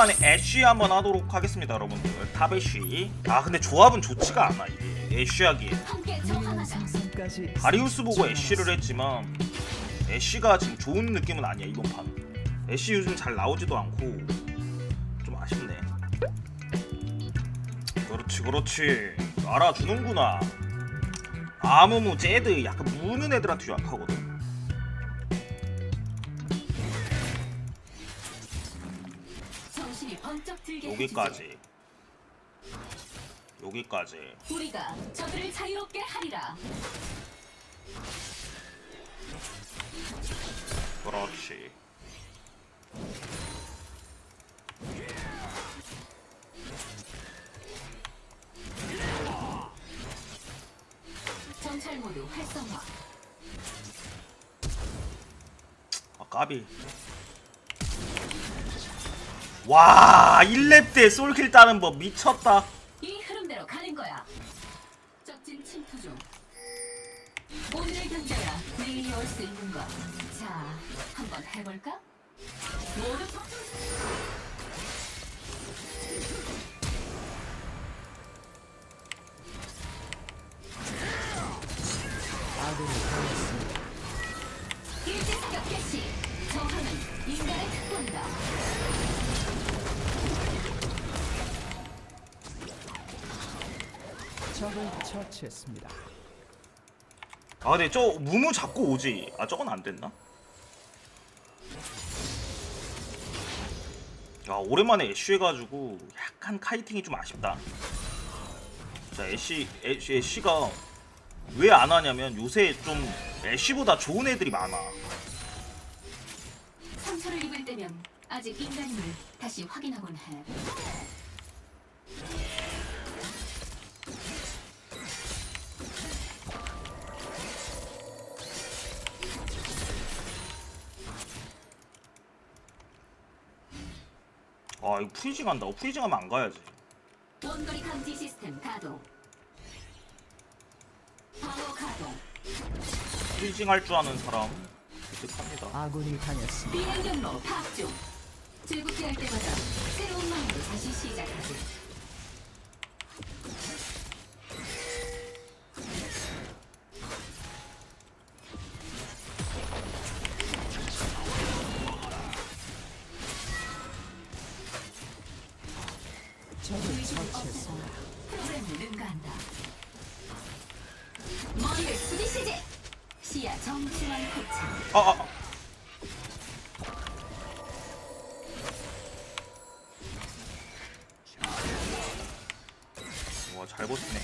오랜만에 애쉬 한번 하도록 하겠습니다 여러분들. 탑 애쉬. 아 근데 조합은 좋지가 않아 이게. 애쉬 하기에. 함께 저항하자. 상승까지 다리우스 보고 애쉬를 했지만 애쉬가 지금 좋은 느낌은 아니야 이번 판. 애쉬 요즘 잘 나오지도 않고. 좀 아쉽네. 그렇지 그렇지. 알아주는구나. 아무무 쟤드. 약간 무는 애들한테 약하거든 여기까지 여기까지 해주지. 우리가 저들을 자유롭게 하리라. 그렇지 정찰 모드 활성화. 아 까비 와 1렙 때 솔킬 따는 법 미쳤다 이 흐름대로 가는 거야. 적진 침투 중. 오늘을 견뎌야 내일이 올 수 있는 거. 자, 한번 해볼까? 모두 당했습니다. 일제 사격 개시. 저항은 인간의 특권이다. 적을 처치했습니다. 아 근데 저 무무 잡고 오지 아 저건 안 됐나? 아 오랜만에 애쉬 해가지고 약간 카이팅이 좀 아쉽다 자 애쉬 애쉬 애쉬가 왜 안 하냐면 요새 좀 애쉬보다 좋은 애들이 많아 상처를 입을 때면 아직 인간임을 다시 확인하곤 해. 아 이거 프리징 한다고 프리징 하면 안 가야지 원거리 감지 시스템 가동. 방어 가동. 프리징 할 줄 아는 사람 획득합니다 아군이 당했습니다. 비행 경로 파악 중. 출국해할 때마다 새로운 마음으로 다시 시작하지. 적을 처치했습니다. 프로그램을 능가한다. 머리를 숙이시지. 시야 정중앙 포착. 아, 아, 잘 버티네.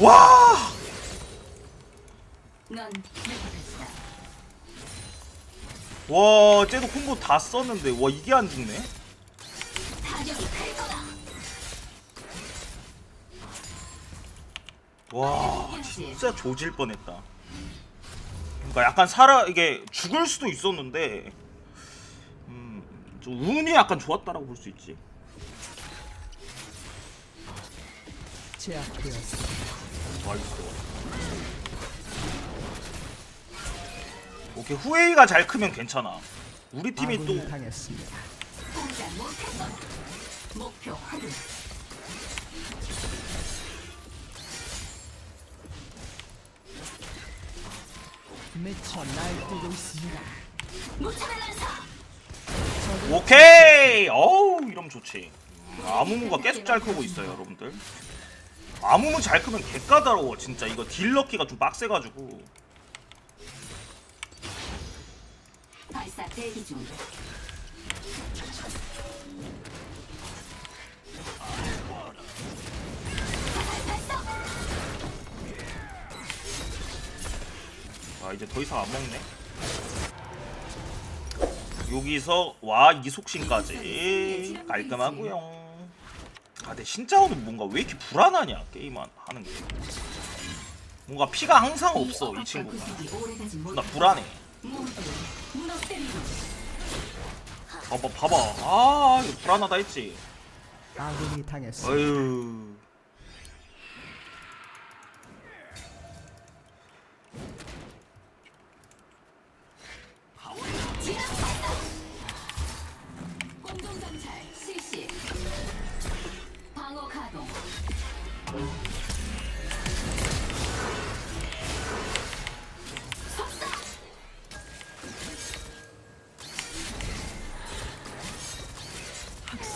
와! 와, 쟤도 콤보 다 썼는데, 와, 이게 안 죽네? 와, 진짜 조질 뻔했다. 그러니까 약간 살아 이게 죽을 수도 있었는데, 음, 좀 운이 약간 좋았다라고 볼 수 있지. 제압되었습니다. 나이스. 오케이 후웨이가 잘 크면 괜찮아. 우리 팀이 또 아군이 당했습니다. 미쳐 날뛰고 있습니다. 오케이. 어우 이러면 좋지. 아무무가 계속 잘 크고 있어요, 여러분들. 아무무 잘 크면 개까다로워 진짜 이거 딜 넣기가 좀 빡세가지고 발사 대기 중. 아 이제 더 이상 안 먹네. 여기서 와 이속신까지 깔끔하고요. 아 근데 신짜오는 뭔가 왜 이렇게 불안하냐 게임 안- 하는 게. 뭔가 피가 항상 없어 이 친구가. 나 불안해. 모두 무너뜨리고 봐봐 봐봐. 아 이거 불안하다 했지. 아군이. 어휴.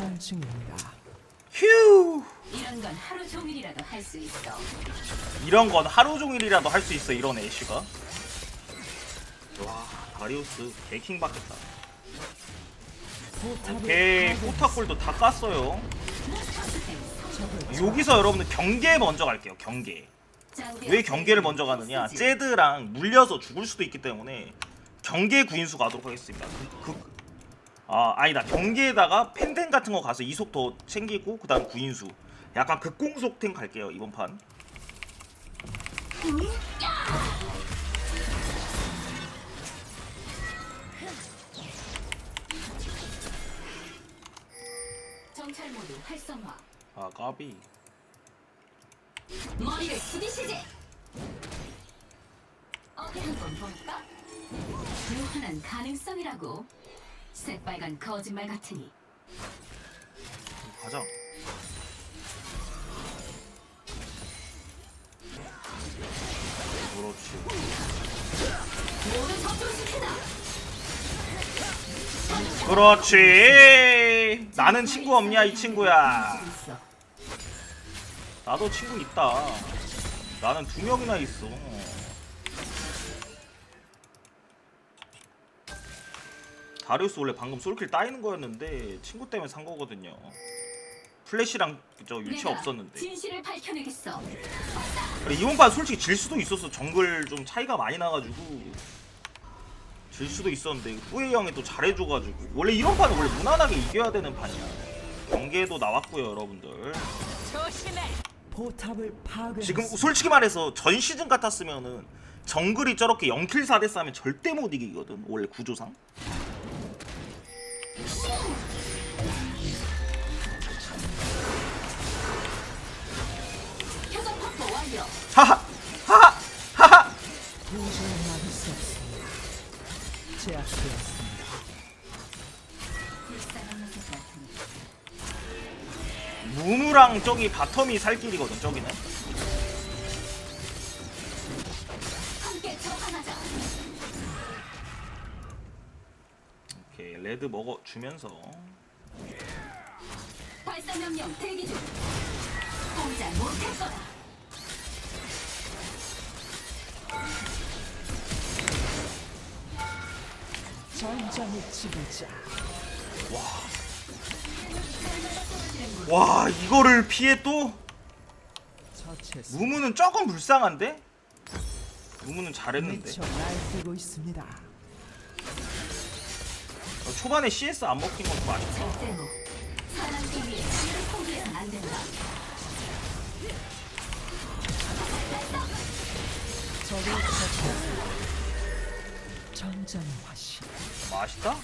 2층입니다. 휴 이런 건 하루 종일이라도 할 수 있어. 이런 건 하루 종일이라도 할 수 있어 이런 애쉬가 와 다리우스 개킹 받겠다 오케이. 포탑골도 다 깠어요 여기서 여러분들 경계 먼저 갈게요 경계 왜 경계를 먼저 가느냐 제드랑 물려서 죽을 수도 있기 때문에 경계 구인수 가도록 하겠습니다 그, 그, 아 아니다 경계에다가 펜덴 같은 거 가서 이속 더 챙기고 그 다음 구인수 약간 극공속템 갈게요 이번 판 정찰 모드 활성화. 아 까비 머리를 숙이시지. 어디 한번 볼까? 무한한 가능성이라고. 새빨간 거짓말 같으니. 가자 그렇지 모두 접종시키다. 그렇지 나는 친구 없냐 이 친구야. 나도 친구 있다 나는 두 명이나 있어 다리우스 원래 방금 솔킬 따이는 거였는데 친구 때문에 산 거거든요. 플래시랑 저 유치 없었는데. 진실을 밝혀내겠어. 그래, 이번 판 솔직히 질 수도 있었어. 정글 좀 차이가 많이 나가지고. 질 수도 있었는데 후에 형이 또 잘해줘가지고. 원래 이런 판은 원래 무난하게 이겨야 되는 판이야. 경기에도 나왔고요 여러분들. 포탑을 파괴. 지금 솔직히 말해서 전 시즌 같았으면은 정글이 저렇게 0킬 4대 싸면 절대 못 이기거든 원래 구조상. 무무랑 저기 바텀이 살 길이거든 저기는 레드 먹어 주면서 발사 명령 대기 중. 공작 못할 거다. 전장의 지배자. 와 이거를 피해 또. 무무는 조금 불쌍한데 무무는 잘했는데 미쳐 날뛰고 있습니다. 어, 초반에 CS 안 먹힌 아쉽다 된다. 처치했습니다. 전장의 화신. 맛있다?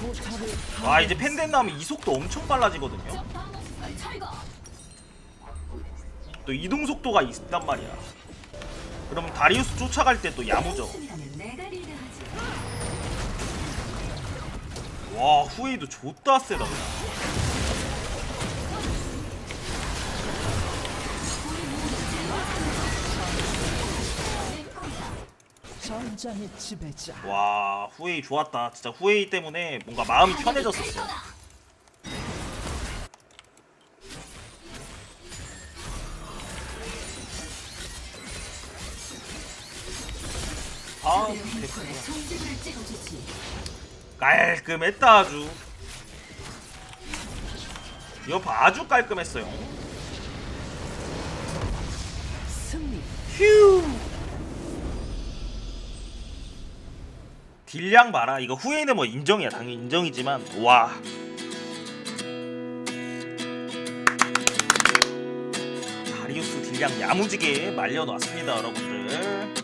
포탑을 와 이제 펜덴 나오면 이속도 엄청 빨라지거든요 또 이동 속도가 있단 말이야 그럼 다리우스 쫓아갈 때 또 야무져. 와 후웨이도 좋다 세다 그냥 전장의 지배자. 와 후웨이 좋았다 진짜 후웨이 때문에 뭔가 마음이 편해졌었어 깔끔했다 아주. 이거 아주 깔끔했어요. 휴. 딜량 봐라. 이거 후에는 뭐 인정이야. 당연히 인정이지만. 와. 다리우스 딜량 야무지게 말려놨습니다 여러분들